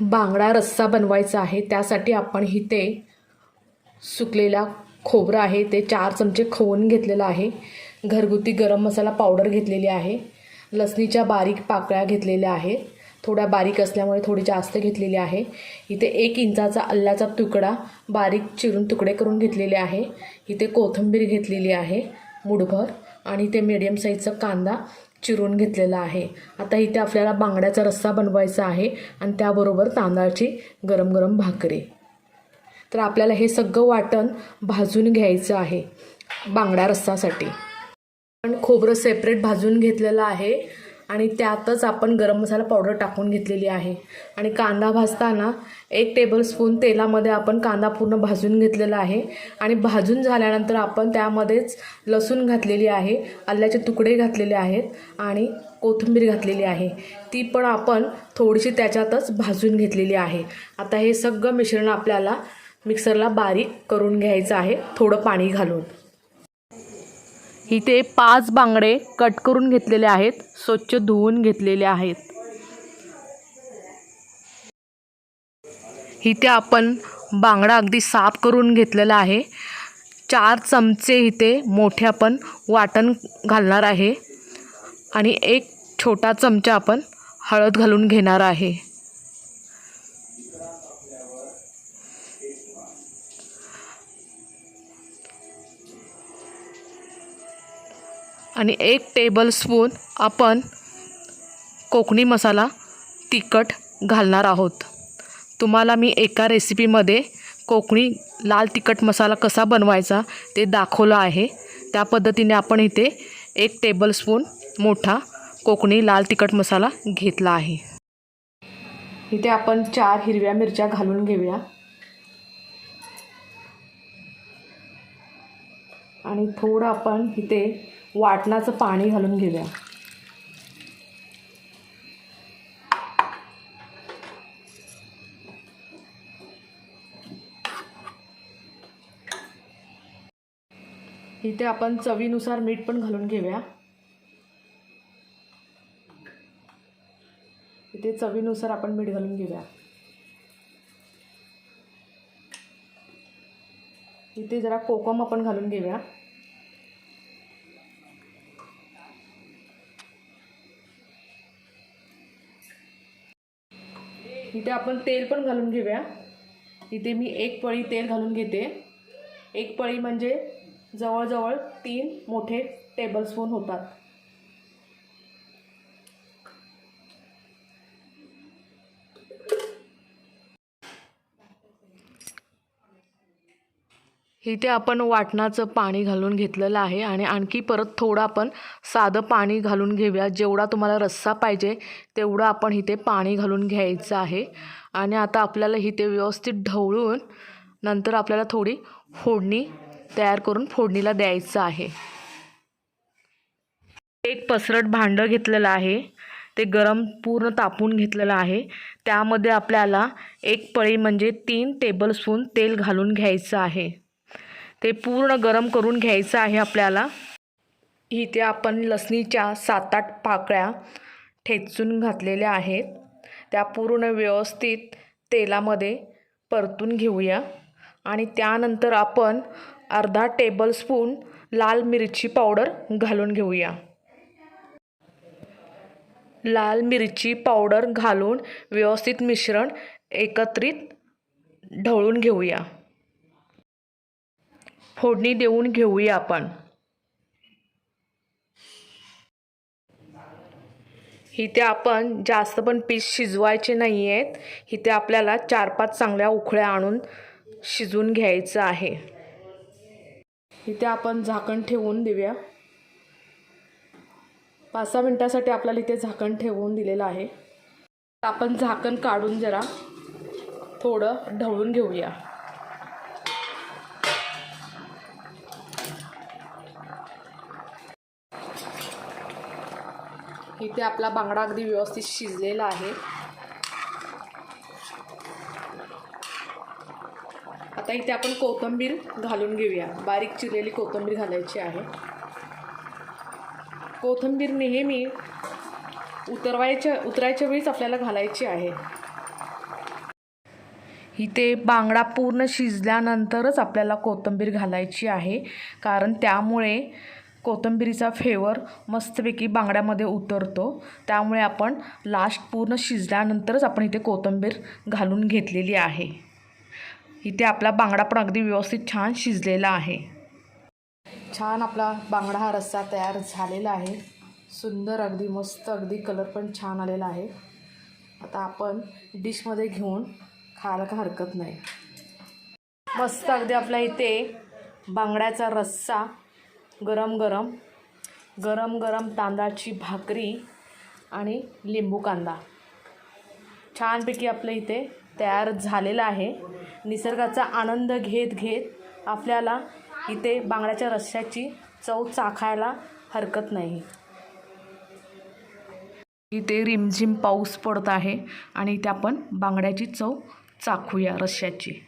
बांगडा रस्सा बनवायचा आहे त्यासाठी आपण इथे सुकलेला खोबरं आहे ते चार चमचे खवून घेतलेलं आहे. घरगुती गरम मसाला पावडर घेतलेली आहे. लसणीच्या बारीक पाकळ्या घेतलेल्या आहेत. थोड्या बारीक असल्यामुळे थोडी जास्त घेतलेली आहे. इथे एक इंचाचा अल्ल्याचा तुकडा बारीक चिरून तुकडे करून घेतलेले आहे. इथे कोथिंबीर घेतलेली आहे मुठभर. आणि इथे मिडियम साईजचा कांदा चिरून घेतलेला आहे. आता इथे आपल्याला बांगड्याचा रस्सा बनवायचा आहे आणि त्याबरोबर तांदळाची गरम गरम भाकरी. तर आपल्याला हे सगळं वाटण भाजून घ्यायचं आहे बांगडा रस्सासाठी. पण खोबरं सेपरेट भाजून घेतलेलं आहे. आणि त्यातच आपण गरम मसाला पावडर टाकून घेतलेली आहे. आणि कांदा भाजताना एक टेबलस्पून तेलामध्ये आपण कांदा पूर्ण भाजून घेतलेला आहे. आणि भाजून झाल्यानंतर आपण त्यामध्येच लसूण घातलेली आहे आल्याचे तुकडे घातलेले आहेत आणि कोथिंबीर घातलेली आहे. ती पण आपण थोडीशी त्याच्यातच भाजून घेतलेली आहे. आता हे सगळं मिश्रण आपल्याला मिक्सरला बारीक करून घ्यायचं आहे थोडं पाणी घालून. इथे पाच बांगडे कट करून घेतलेले आहेत स्वच्छ धुवून घेतलेले आहेत. इथे आपण बांगडा अगदी साफ करून घेतलेला आहे. चार चमचे इथे मोठे आपण वाटण घालणार आहे आणि एक छोटा चमचा आपण हळद घालून घेणार आहे. आणि एक टेबलस्पून आपण कोकणी मसाला तिखट घालणार आहोत. तुम्हाला मी एका रेसिपीमध्ये कोकणी लाल तिखट मसाला कसा बनवायचा ते दाखवलं आहे. त्या पद्धतीने आपण इथे एक टेबलस्पून मोठा कोकणी लाल तिखट मसाला घेतला आहे. इथे आपण चार हिरव्या मिरच्या घालून घेऊया. आणि थोडं आपण इथे वाटणाचं पाणी घालून घेऊया इथे आपण चवीनुसार मीठ पण घालून घेऊया. इथे चवीनुसार आपण मीठ घालून घेऊया. इथे जरा कोकम आपण घालून घेऊया. इथे आपण तेल पण घालून घेऊया. इथे मी एक पळी तेल घालून घेते. एक पळी म्हणजे जवळजवळ तीन मोठे टेबलस्पून होतात. इथे आपण वाटणाचं पाणी घालून घेतलेलं आहे आणि आणखी परत थोडं आपण साधं पाणी घालून घेऊया. जेवढा तुम्हाला रस्सा पाहिजे तेवढं आपण इथे पाणी घालून घ्यायचं आहे. आणि आता आपल्याला इथे व्यवस्थित ढवळून नंतर आपल्याला थोडी फोडणी तयार करून फोडणीला द्यायचं आहे. एक पसरट भांडं घेतलेलं आहे. ते गरम पूर्ण तापून घेतलेलं आहे. त्यामध्ये आपल्याला एक पळी म्हणजे तीन टेबलस्पून तेल घालून घ्यायचं आहे. ते पूर्ण गरम करून घ्यायचं आहे आपल्याला. इथे आपण लसणीच्या सात आठ पाकळ्या ठेचून घातलेल्या आहेत. त्या पूर्ण व्यवस्थित तेलामध्ये परतून घेऊया. आणि त्यानंतर आपण अर्धा टेबलस्पून लाल मिरची पावडर घालून घेऊया. लाल मिरची पावडर घालून व्यवस्थित मिश्रण एकत्रित ढवळून घेऊया. फोडणी देऊन घेऊया आपण. इथे आपण जास्त पण पीस शिजवायचे नाही आहेत इथे आपल्याला चार पाच चांगल्या उकळ्या आणून शिजवून घ्यायचं आहे. इथे आपण झाकण ठेवून देऊया. पाच सहा मिनटासाठी आपल्याला इथे झाकण ठेवून दिलेलं आहे. आपण झाकण काढून जरा थोडं ढवळून घेऊया. इथे आपला बांगडा अगदी व्यवस्थित शिजलेला आहे. आता इथे आपण कोथिंबीर घालून घेऊया. बारीक चिरलेली कोथिंबीर घालायची आहे. कोथिंबीर नेहमी उतरवायच्या उतरायच्या वेळीच आपल्याला घालायची आहे. इथे बांगडा पूर्ण शिजल्यानंतरच आपल्याला कोथिंबीर घालायची आहे. कारण त्यामुळे कोथिंबीरीचा फ्लेवर मस्तपैकी बांगड्यामध्ये उतरतो. त्यामुळे आपण लास्ट पूर्ण शिजल्यानंतरच आपण इथे कोथिंबीर घालून घेतलेली आहे. इथे आपला बांगडा पण अगदी व्यवस्थित छान शिजलेला आहे. छान आपला बांगडा हा रस्सा तयार झालेला आहे. सुंदर अगदी मस्त अगदी कलर पण छान आलेला आहे. आता आपण डिशमध्ये घेऊन खायला का हरकत नाही. मस्त अगदी आपल्या इथे बांगड्याचा रस्सा गरम गरम गरम गरम तांदळाची भाकरी आणि लिंबू कांदा. छानपैकी आपल्या इथे तयार झालेलं आहे. निसर्गाचा आनंद घेत घेत आपल्याला इथे बांगड्याच्या रस्स्याची चव चाखायला हरकत नाही. इथे रिमझिम पाऊस पडत आहे आणि इथे आपण बांगड्याची चव चाखूया रश्श्याची